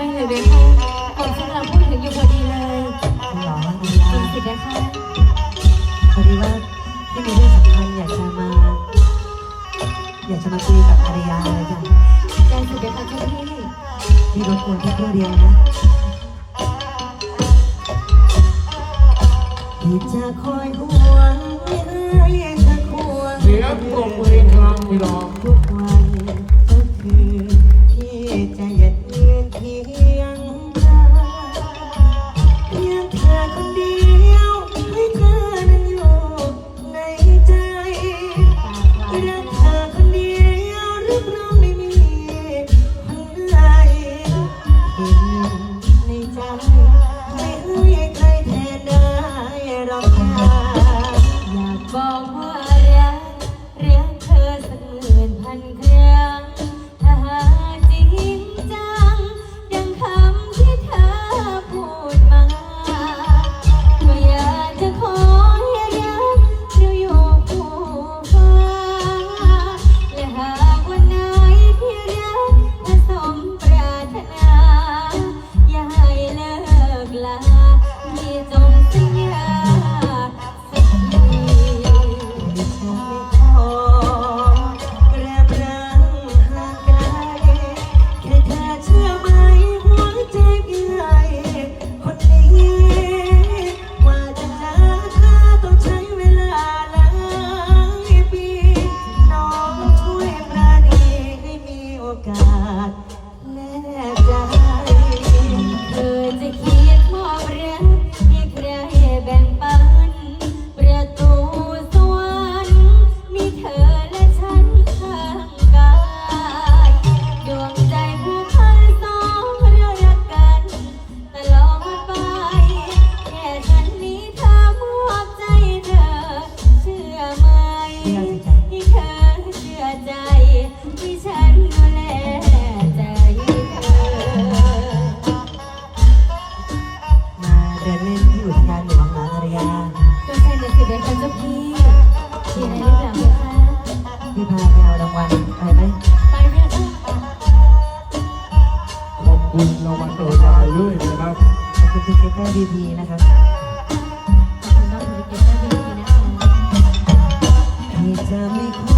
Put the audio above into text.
ไม่เลยเบค่ะผมกำลังพูดถึงอยู่พอดีเลยคุณหรอภรรจริยางสิเบค่ะพอดีว่าที่มีเรื่องสำคัญอยากจะมา อยากจะมาคุยกับภรรยาเลยจ้ะใจสิเบค่ะเจ้าพี่พี่รบกวนแค่ครู่เดียวนะพี่จะคอยห่วงไม่ให้เธอควรเสียงปรบมืออีกครั้งพี่น้อ บอกว่ารักรักเธอสักหมื่นพันครั้ง ส เดินเล่นที่อยู่ที่งานหลวงหลานอารยาก็ใช่เลยสิเดินกันเจ้าพี่มีอะไรหรือเปล่าคะพี่พาไปเอารางวัลไปไหมไปไหมคะขอบคุณรางวัลเออตายด้วยนะครับขอบคุณพิเกเตอร์บีพีนะครับขอบคุณน้องพิเกเตอร์บีพีนะคะที่